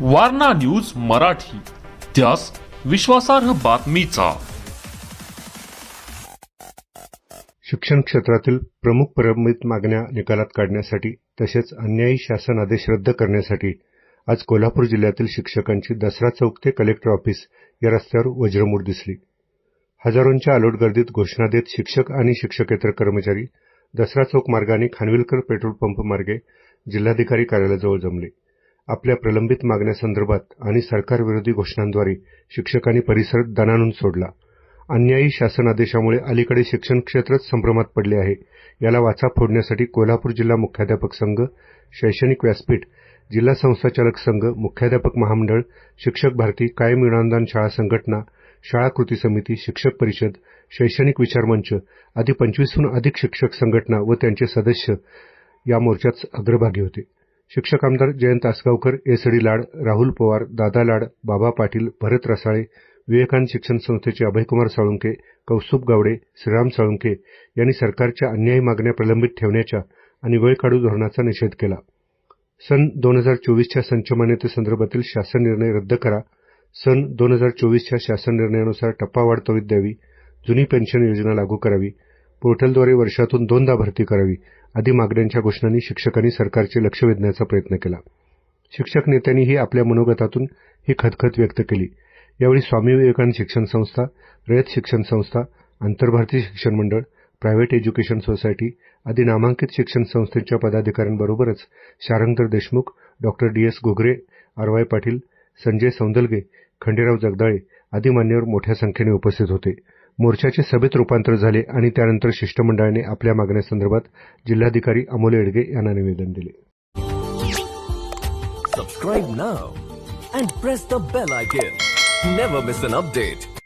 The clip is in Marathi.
वारणा न्यूज मराठी. त्यास विश्वासार्ह बातमीचा. शिक्षण क्षेत्रातील प्रमुख प्रलंबित मागण्या निकालात काढण्यासाठी तसेच अन्यायी शासन आदेश रद्द करण्यासाठी आज कोल्हापूर जिल्ह्यातील शिक्षकांची दसरा चौक ते कलेक्टर ऑफिस या रस्त्यावर वज्रमूर दिसली. हजारोंच्या अलोट गर्दीत घोषणा देत शिक्षक आणि शिक्षकेतर कर्मचारी दसरा चौक मार्गाने खानविलकर पेट्रोल पंप मार्गे जिल्हाधिकारी कार्यालयाजवळ जमले. आपल्या प्रलंबित मागण्यासंदर्भात आणि सरकारविरोधी घोषणांद्वारे शिक्षकांनी परिसर दणानून सोडला. अन्यायी शासनादेशामुळे अलीकडे शिक्षण क्षेत्रच संभ्रमात पडले आहे. याला वाचा फोडण्यासाठी कोल्हापूर जिल्हा मुख्याध्यापक संघ शैक्षणिक व्यासपीठ जिल्हा संस्थाचालक संघ मुख्याध्यापक महामंडळ शिक्षक भारती कायम विनानुदान शाळा संघटना शाळा कृती समिती शिक्षक परिषद शैक्षणिक विचारमंच आदी पंचवीसहून अधिक शिक्षक संघटना व त्यांचे सदस्य या मोर्चात अग्रभागी होते. शिक्षक आमदार जयंत आसगावकर एसडी लाड राहुल पवार दादा लाड बाबा पाटील भरत रसाळे विवेकानंद शिक्षण संस्थेचे अभयकुमार साळुंके कौस्तुभ गावडे श्रीराम साळुंके यांनी सरकारच्या अन्यायी मागण्या प्रलंबित ठेवण्याच्या आणि वेळ काढू धोरणाचा निषेध केला. सन दोन हजार चोवीसच्या संचमान्यतेसंदर्भातील शासन निर्णय रद्द करा. सन दोन हजार चोवीसच्या शासन निर्णयानुसार टप्पावाढ त्वरित द्यावी. जुनी पेन्शन योजना लागू करावी. पोर्टलद्वारे वर्षातून दोनदा भरती करावी आदी मागण्यांच्या घोषणांनी शिक्षकांनी सरकारचे लक्ष वेधण्याचा प्रयत्न केला. शिक्षक नेत्यांनीही आपल्या मनोगतातून ही खदखत व्यक्त केली. यावेळी स्वामी विवेकानंद शिक्षण संस्था रयत शिक्षण संस्था आंतरभारतीय शिक्षण मंडळ प्रायव्हेट एज्युकेशन सोसायटी आदी नामांकित शिक्षण संस्थेच्या पदाधिकाऱ्यांबरोबरच Sharangdhar Deshmukh doctor D. S Ghugare R Y Patil Sanjay Saundalage Khanderao Jagdale आदी मान्यवर मोठ्या संख्येने उपस्थित होते. मोर्चाचे सभेत रूपांतर झाले आणि त्यानंतर शिष्टमंडळाने आपल्या मागण्यासंदर्भात जिल्हाधिकारी अमोल येडगे यांना निवेदन दिले subscribe now and press the bell icon. Never miss an update